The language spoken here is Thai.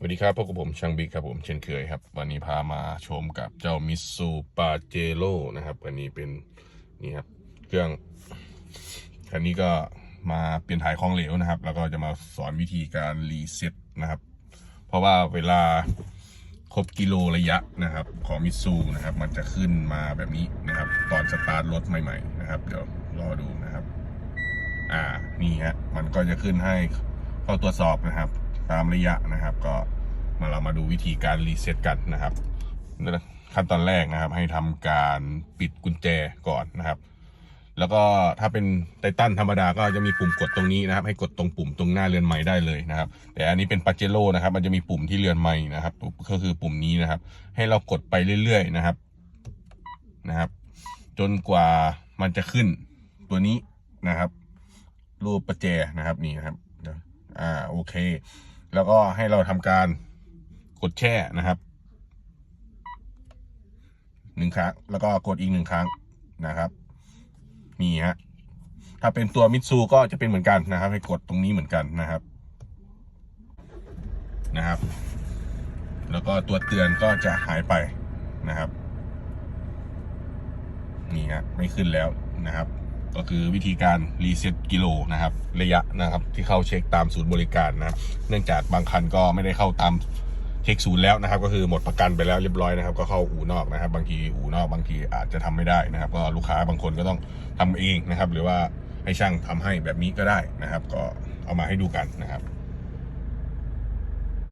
สวัสดีครับพบกับผมช่างบิ๊กครับผมเช่นเคยครับ วันนี้พามาชมกับเจ้ามิตซูปาเจโร่นะครับอันนี้เป็นนี่ครับเครื่องคันนี้ก็มาเปลี่ยนถ่ายของเหลวนะครับ แล้วก็จะมาสอนวิธีการรีเซ็ตนะครับ เพราะว่าเวลาครบกิโลระยะนะครับ ของมิตซูนะครับ มันจะขึ้นมาแบบนี้นะครับ ตอนสตาร์ทรถใหม่ ๆ นะครับ เดี๋ยวรอดูนะครับ อ่านี่ฮะมันก็จะขึ้นให้เข้าตรวจสอบนะครับ ตามระยะนะครับ ก็มาเรามาดูวิธีการรีเซ็ตกันนะครับขั้นตอนแรกนะครับ ให้ทำการปิดกุญแจก่อนนะครับ แล้วก็ถ้าเป็นไททันธรรมดาก็จะมีปุ่มกดตรงนี้นะครับ ให้กดตรงปุ่มตรงหน้าเรือนไม้ได้เลยนะครับ แต่อันนี้เป็นปาเจโร่นะครับ มันจะมีปุ่มที่เรือนไม้นะครับ ก็คือปุ่มนี้นะครับ ให้เรากดไปเรื่อยๆนะครับนะครับ จนกว่ามันจะขึ้นตัวนี้นะครับ รูปประแจนะครับนี่นะครับอ่าโอเค แล้วก็ให้เราทำการกดแช่นะครับหนึ่งครั้ง แล้วก็กดอีกหนึ่งครั้งนะครับนี่ฮะถ้าเป็นตัวมิตซูก็จะเป็นเหมือนกันนะครับ ให้กดตรงนี้เหมือนกันนะครับนะครับ แล้วก็ตัวเตือนก็จะหายไปนะครับ นี่ฮะไม่ขึ้นแล้วนะครับ ก็คือวิธีการรีเซ็ตกิโลนะครับ ระยะนะครับ ที่เข้าเช็คตามศูนย์บริการนะ เนื่องจากบางคันก็ไม่ได้เข้าตามเช็คศูนย์แล้วนะครับ ก็คือหมดประกันไปแล้วเรียบร้อยนะครับ ก็เข้าอู่นอกนะครับ บางทีอู่นอกบางทีอาจจะทำไม่ได้นะครับ ก็ลูกค้าบางคนก็ต้องทำเองนะครับ หรือว่าให้ช่างทำให้แบบนี้ก็ได้นะครับ ก็เอามาให้ดูกันนะครับ